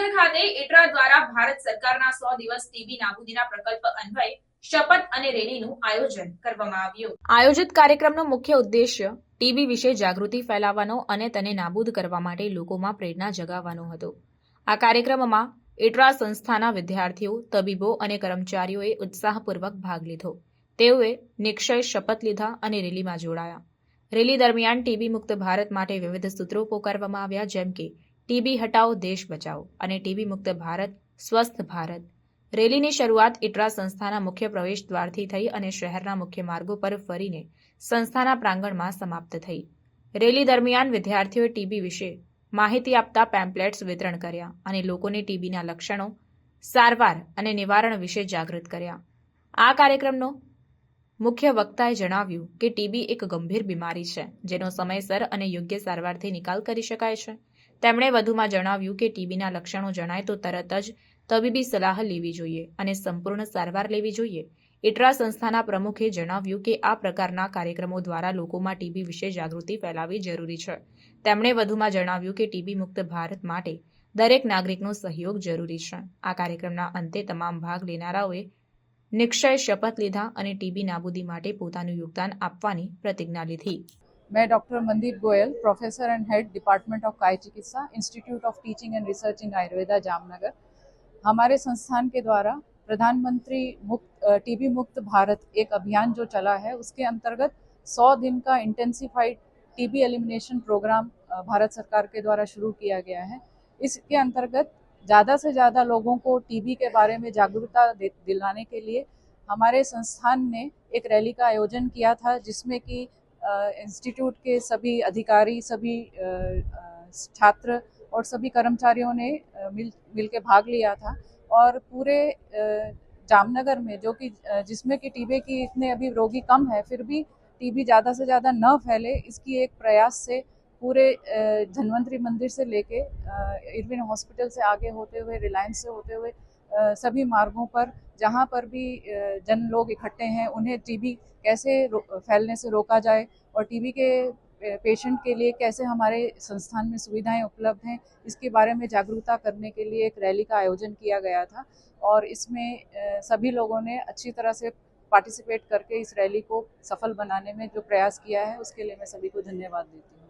જામનગર ખાતે ઇટરા દ્વારા ભારત સરકારના સો દિવસ ટીબી નાબૂદીના પ્રકલ્પ અન્વયે શપથ અને રેલીનું આયોજન કરવામાં આવ્યું. આયોજિત કાર્યક્રમનો મુખ્ય ઉદ્દેશ્ય ટીબી વિશે જાગૃતિ ફેલાવવાનો અને તેને નાબૂદ કરવા માટે લોકોમાં પ્રેરણા જગાવવાનો હતો. આ કાર્યક્રમમાં ઇટરા સંસ્થાના વિદ્યાર્થીઓ, તબીબો અને કર્મચારીઓએ ઉત્સાહપૂર્વક ભાગ લીધો. તેઓએ નિક્ષય શપથ લીધા અને રેલીમાં જોડાયા. રેલી દરમિયાન ટીબી મુક્ત ભારત માટે વિવિધ સૂત્રો પોકારવામાં આવ્યા, જેમ કે ટીબી હટાવો, દેશ બચાવો અને ટીબી મુક્ત ભારત, સ્વસ્થ ભારત. રેલીની શરૂઆત ઇટરા સંસ્થાના મુખ્ય પ્રવેશ દ્વારથી થઈ અને શહેરના મુખ્ય માર્ગો પર ફરીને સંસ્થાના પ્રાંગણમાં સમાપ્ત થઈ. રેલી દરમિયાન વિદ્યાર્થીઓએ ટીબી વિશે માહિતી આપતા પેમ્પલેટ્સ વિતરણ કર્યા અને લોકોને ટીબીના લક્ષણો, સારવાર અને નિવારણ વિશે જાગૃત કર્યા. આ કાર્યક્રમનો મુખ્ય વક્તાએ જણાવ્યું કે ટીબી એક ગંભીર બીમારી છે, જેનો સમયસર અને યોગ્ય સારવારથી નિકાલ કરી શકાય છે. તેમણે વધુમાં જણાવ્યું કે ટીબીના લક્ષણો જણાય તો તરત જ તબીબી સલાહ લેવી જોઈએ અને સંપૂર્ણ સારવાર લેવી જોઈએ. ઇટરા સંસ્થાના પ્રમુખે જણાવ્યું કે આ પ્રકારના કાર્યક્રમો દ્વારા લોકોમાં ટીબી વિશે જાગૃતિ ફેલાવવી જરૂરી છે. તેમણે વધુમાં જણાવ્યું કે ટીબી મુક્ત ભારત માટે દરેક નાગરિકનો સહયોગ જરૂરી છે. આ કાર્યક્રમના અંતે તમામ ભાગ લેનારાઓએ નિક્ષય શપથ લીધા અને ટીબી નાબૂદી માટે પોતાનું યોગદાન આપવાની પ્રતિજ્ઞા લીધી. मैं doctor Mandeep Goyal, professor and head department of काय चिकित्सा, institute of teaching and research in Ayurveda, Jamnagar. हमारे संस्थान के द्वारा प्रधानमंत्री मुक्त टीबी मुक्त भारत एक अभियान जो चला है, उसके अंतर्गत 100 दिन का intensified TB elimination programme Bharat सरकार के द्वारा शुरू किया गया है। इसके अंतर्गत ज़्यादा से ज़्यादा लोगों को टीबी के बारे में जागरूकता दिलाने के लिए हमारे संस्थान ने एक रैली का आयोजन किया था, जिसमें कि इंस्टीट्यूट के सभी अधिकारी, सभी छात्र और सभी कर्मचारियों ने मिल मिल के भाग लिया था और पूरे जामनगर में जो कि जिसमें कि टीबी की इतने अभी रोगी कम है, फिर भी टीबी ज़्यादा से ज़्यादा न फैले, इसकी एक प्रयास से पूरे धन्वंतरी मंदिर से लेके इरविन हॉस्पिटल से आगे होते हुए, रिलायंस से होते हुए सभी मार्गों पर, जहाँ पर भी जन लोग इकट्ठे हैं, उन्हें टीबी कैसे फैलने से रोका जाए और टीबी के पेशेंट के लिए कैसे हमारे संस्थान में सुविधाएँ उपलब्ध हैं, इसके बारे में जागरूकता करने के लिए एक रैली का आयोजन किया गया था और इसमें सभी लोगों ने अच्छी तरह से पार्टिसिपेट करके इस रैली को सफल बनाने में जो प्रयास किया है, उसके लिए मैं सभी को धन्यवाद देती हूँ।